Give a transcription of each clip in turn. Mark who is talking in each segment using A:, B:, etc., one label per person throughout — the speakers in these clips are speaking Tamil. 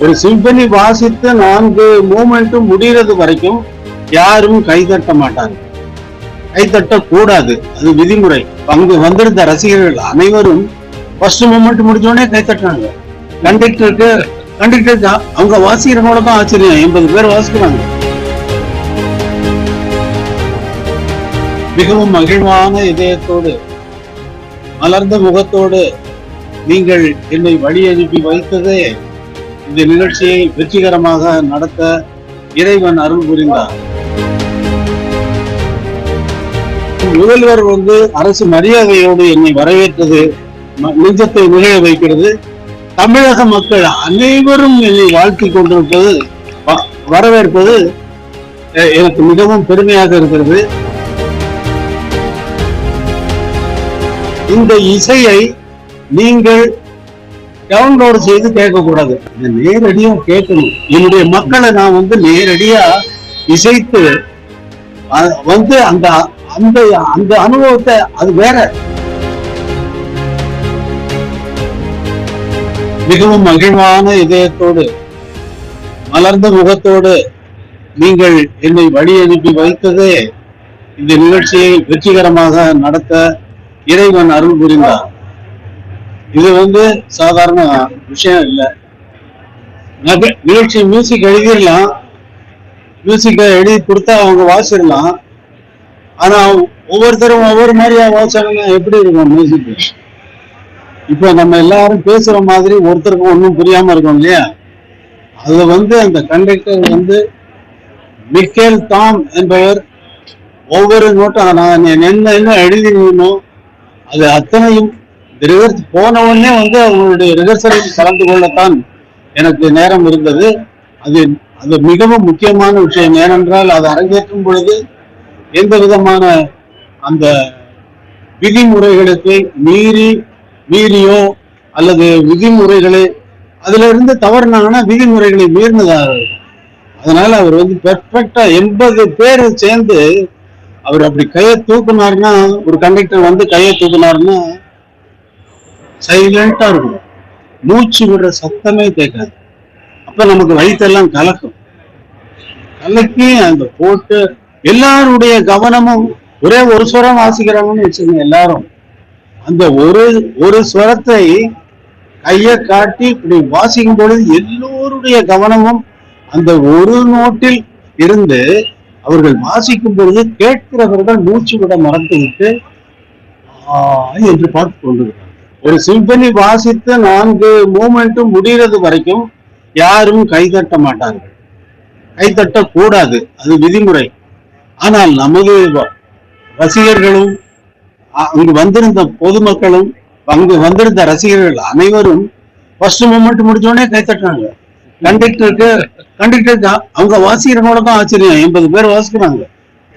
A: ஒரு சிம்பனி வாசித்து நான்கு மூமெண்ட்டும் முடிகிறது வரைக்கும் யாரும் கைதட்ட மாட்டாங்க. கைதட்ட கூடாது அது விதிமுறை. அங்கு வந்திருந்த ரசிகர்கள் அனைவரும் ஃபர்ஸ்ட் மூமெண்ட் முடிஞ்ச உடனே கைத்தட்டாங்க கண்டக்டருக்கு கண்டக்டருக்கு அவங்க வாசிக்கிறவங்கள தான் ஆச்சரியம். எண்பது பேர் வாசிக்கிறாங்க. மிகவும் மகிழ்வான இதயத்தோடு மலர்ந்த முகத்தோடு நீங்கள் என்னை வழி அனுப்பி வைத்ததே இந்த நிகழ்ச்சியை வெற்றிகரமாக நடத்த இறைவன் அருள் புரிந்தார். முதல்வர் வந்து அரசு மரியாதையோடு என்னை வரவேற்றது நெஞ்சத்தை நிகழ வைக்கிறது. தமிழக மக்கள் அனைவரும் என்னை வாழ்த்தி கொண்டிருப்பது வரவேற்பது எனக்கு மிகவும் பெருமையாக இருக்கிறது. இந்த இசையை நீங்கள் டவுன்லோடு செய்து கேட்கக்கூடாது. இதை நேரடியா கேட்கணும். என்னுடைய மக்களை நான் வந்து நேரடியா இசைத்து வந்து அந்த அந்த அந்த அனுபவத்தை அது வேற. மிகவும் மகிழ்வான இதயத்தோடு மலர்ந்த முகத்தோடு நீங்கள் என்னை வழி அனுப்பி வைத்ததே இந்த நிகழ்ச்சியை வெற்றிகரமாக நடத்த இறைவன் அருள் புரிந்தார். இது வந்து சாதாரண விஷயம் இல்லை. நிகழ்ச்சி மியூசிக் எழுதிடலாம். மியூசிக்கை எழுதி கொடுத்தா அவங்க வாசிடலாம். ஆனா ஒவ்வொருத்தரும் ஒவ்வொரு மாதிரியா வாசிச்சாங்கன்னா எப்படி இருக்கும் மியூசிக் இப்போ நம்ம எல்லாரும் பேசுற மாதிரி ஒருத்தருக்கும் ஒன்றும் புரியாம இருக்கும் இல்லையா? அது வந்து அந்த கண்டக்டர் வந்து மிக்கேல் தாம் என்பவர் ஒவ்வொரு நோட்டும் நான் என்ன என்ன எழுதினோ அது அத்தனையும் ரிஹர்ஸ் போன உடனே வந்து அவங்களுடைய ரிஹர்சலில் கலந்து கொள்ளத்தான் எனக்கு நேரம் இருந்தது. அது அது மிகவும் முக்கியமான விஷயம். ஏனென்றால் அது அரங்கேற்றும் பொழுது எந்த விதமான அந்த விதிமுறைகளுக்கு மீறி மீறியோ அல்லது விதிமுறைகளை அதுல இருந்து தவறுனாங்கன்னா விதிமுறைகளை மீறினதாக அதனால அவர் வந்து பெர்ஃபெக்டா எண்பது பேர் சேர்ந்து அவர் அப்படி கையை தூக்குனாருன்னா ஒரு கண்டக்டர் வந்து கையை தூக்குனாருன்னா சைலண்டா இருக்கும். மூச்சு விடுற சத்தமே கேட்காது. அப்ப நமக்கு வயிற்றெல்லாம் கலக்கும். கலக்கி அந்த போட்டு எல்லாருடைய கவனமும் ஒரே ஒரு ஸ்வரம் வாசிக்கிறாங்கன்னு வச்சுங்க எல்லாரும். அந்த ஒரு ஒரு ஸ்வரத்தை கையை காட்டி இப்படி வாசிக்கும் பொழுது எல்லோருடைய கவனமும் அந்த ஒரு நோட்டில் இருந்து அவர்கள் வாசிக்கும் பொழுது கேட்கிறவர்கள் மூச்சு விட மறந்துவிட்டு ஆ என்று பார்த்து கொண்டிருக்கிறார் ஒரு சிம்பனி வாசித்து நான்கு மூமெண்ட்டும் முடிகிறது வரைக்கும் யாரும் கைதட்ட மாட்டார்கள். கைதட்ட கூடாது அது விதிமுறை. ஆனால் நமது ரசிகர்களும் அ- அங்கு வந்திருந்த பொதுமக்களும் அங்கு வந்திருந்த ரசிகர்கள் அனைவரும் ஃபர்ஸ்ட் மூமெண்ட் முடிச்ச உடனே கைத்தட்டாங்க கண்டக்டருக்கு கண்டக்டருக்கு அவங்க வாசிக்கிறவங்கள தான் ஆச்சரியம். எண்பது பேர் வாசிக்கிறாங்க.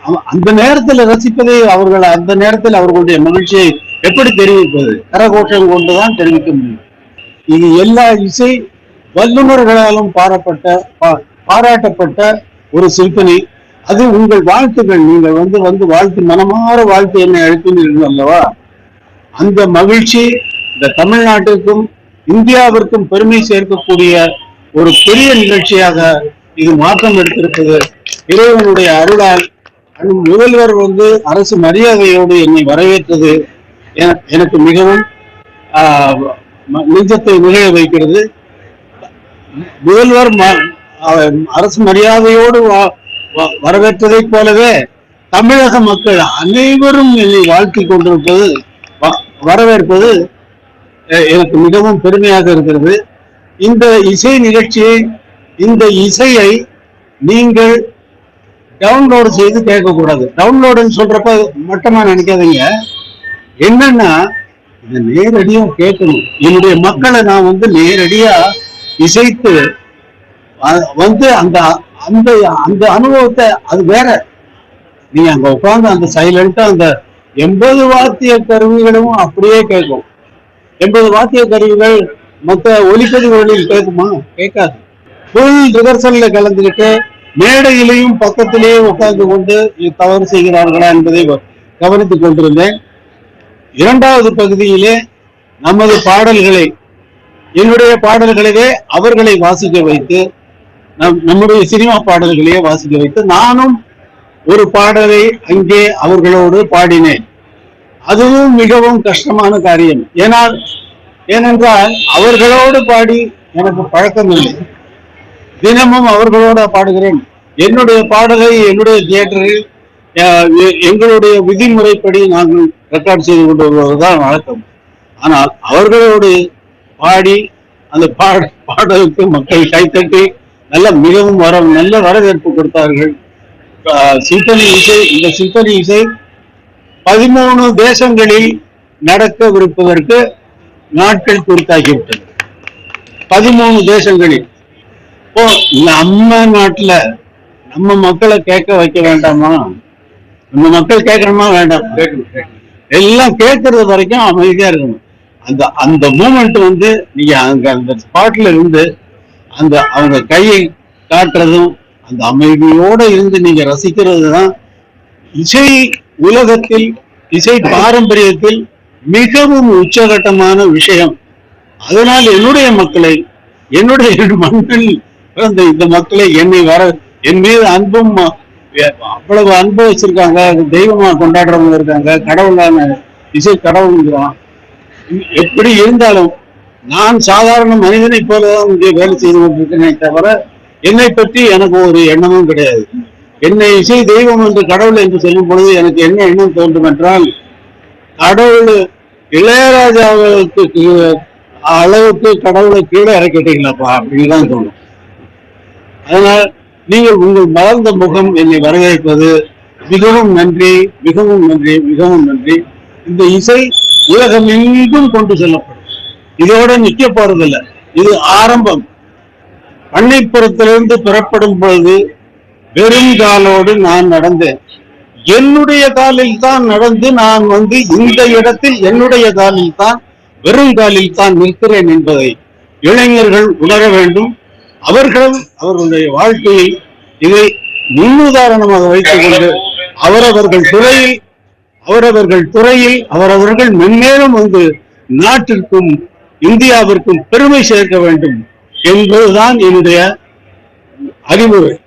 A: அவ- அந்த நேரத்தில் ரசிப்பதை அவர்கள் அந்த நேரத்தில் அவர்களுடைய மகிழ்ச்சியை எப்படி தெரிவிப்பது? கரகோஷம் கொண்டுதான் தெரிவிக்க முடியும். இது எல்லா இசை வல்லுநர்களாலும் பாராட்டப்பட்ட பாராட்டப்பட்ட ஒரு சிற்பனை அது உங்கள் வாழ்த்துக்கள். நீங்கள் வந்து வந்து வாழ்த்து மனமாற வாழ்த்து என்னை அழைத்தினீர்கள் அல்லவா? அந்த மகிழ்ச்சி இந்த தமிழ்நாட்டிற்கும் இந்தியாவிற்கும் பெருமை சேர்க்கக்கூடிய ஒரு பெரிய நிகழ்ச்சியாக இது மாற்றம் எடுத்திருப்பது இறைவனுடைய அருளால் முதல்வர் வந்து அரசு மரியாதையோடு என்னை வரவேற்றது. எனக்கு மிகவும் ஆஹ், நெஞ்சத்தை நிகழ வைக்கிறது. முதல்வர் ம- அரசு மரியாதையோடு வா- வ- வரவேற்றதைப் போலவே தமிழக மக்கள் அனைவரும் என்னை வாழ்த்தி கொண்டிருப்பது வரவேற்பது எனக்கு மிகவும் பெருமையாக இருக்கிறது. இந்த இசை நிகழ்ச்சியை இந்த இசையை நீங்கள் டவுன்லோடு செய்து கேட்கக்கூடாது. டவுன்லோடுன்னு சொல்றப்ப மட்டமா நினைக்காதீங்க. என்னன்னா இதை நேரடியா கேட்கணும். என்னுடைய மக்களை நான் வந்து நேரடியா இசைத்து வந்து அந்த அந்த அந்த அனுபவத்தை அது வேற. நீ அங்க உட்காந்து அந்த சைலண்டா அந்த எண்பது வாத்திய கருவிகளும் அப்படியே கேட்கும். எண்பது வாத்திய கருவிகள் மொத்த ஒலிப்பதிவுகளில் கேட்குமா? கேட்காது. ஃபுல் ரிஹர்சல்ல கலந்துக்கிட்டு மேடையிலையும் பக்கத்திலேயே உட்கார்ந்து கொண்டு தவறு செய்கிறார்களா என்பதை கவனித்துக் கொண்டிருந்தேன். இரண்டாவது பகுதியிலே நமது பாடல்களை என்னுடைய பாடல்களிலே அவர்களை வாசிக்க வைத்து நம் நம்முடைய சினிமா பாடல்களையே வாசிக்க வைத்து நானும் ஒரு பாடலை அங்கே அவர்களோடு பாடினேன். அதுவும் மிகவும் கஷ்டமான காரியம். ஏனால் ஏனென்றால் அவர்களோடு பாடி எனக்கு பழக்கம் இல்லை. தினமும் அவர்களோட பாடுகிறேன். என்னுடைய பாடலை என்னுடைய தியேட்டரில் எ- எங்களுடைய விதிமுறைப்படி நாங்கள் ரெக்கார்ட் செய்து கொண்டு வருவது தான் வழக்கம். ஆனால் அவர்களோடு பாடி அந்த பாட பாடலுக்கு மக்கள் கைத்தட்டி நல்ல மிகவும் வர நல்ல வரவேற்பு கொடுத்தார்கள். அஹ், சிம்பனி இசை இந்த சிம்பனி இசை பதிமூணு தேசங்களில் நடக்கவிருப்பதற்கு நாட்கள் குறித்தாகிவிட்டது பதிமூணு தேசங்களில். இப்போ நம்ம நாட்டில் நம்ம மக்களை கேட்க வைக்க வேண்டாமா? நம்ம மக்கள் கேட்கணுமா? வேண்டாம்? எல்லாம் கேட்கறது வரைக்கும் அமைதியா இருக்கணும். அந்த அந்த மூமெண்ட் வந்து நீங்க அங்க அந்த ஸ்பாட்ல இருந்து அந்த அவங்க கையை காட்டுறதும் அந்த அமைதியோட இருந்து நீங்க ரசிக்கிறது தான் இசை உலகத்தில் இசை பாரம்பரியத்தில் மிகவும் உச்சகட்டமான விஷயம். அதனால் என்னுடைய மக்களை என்னுடைய மண்ணில் பிறந்த இந்த மக்களை என்னை வர என் மீது அன்பும் அவ்வளவு அன்பு வச்சிருக்காங்க தெய்வமா கொண்டாடுறவங்க இருக்காங்க கடவுளான இசை கடவுள்ங்கிறான். எப்படி இருந்தாலும் நான் சாதாரண மனிதனை போலதான் இங்கே வேலை செய்து கொண்டிருக்கிறேனே தவிர என்னை பற்றி எனக்கு ஒரு எண்ணமும் கிடையாது. என்னை இசை தெய்வம் என்று கடவுள் என்று சொல்லும் பொழுது எனக்கு என்ன எண்ணம் தோன்றும் என்றால் கடவுள் இளையராஜாவுக்கு அளவுக்கு கடவுளை கீழே இறக்கிட்டீங்களாப்பா அப்படின்னு தான் தோணும். அதனால் நீங்கள் உங்கள் மலர்ந்த முகம் என்னை வரவேற்பது மிகவும் நன்றி மிகவும் நன்றி மிகவும் நன்றி. இந்த இசை உலகம் எங்கும் கொண்டு செல்லப்படும். இதோட நிக்க போறதில்லை. இது ஆரம்பம். பண்ணைப்புறத்திலிருந்து புறப்படும் பொழுது வெறும் காலோடு நான் நடந்தேன். என்னுடைய காலில் தான் நடந்து நான் வந்து இந்த இடத்தில் என்னுடைய காலில் தான் வெறும் காலில் தான் நிற்கிறேன் என்பதை இளைஞர்கள் உணர வேண்டும். அவர்களும் அவர்களுடைய வாழ்க்கையை இதை முன்னுதாரணமாக வைத்துக் கொண்டு அவரவர்கள் துறையில் அவரவர்கள் துறையில் அவரவர்கள் மென்மேலும் வந்து நாட்டிற்கும் இந்தியாவிற்கும் பெருமை சேர்க்க வேண்டும் என்பதுதான் என்னுடைய அறிவுரை.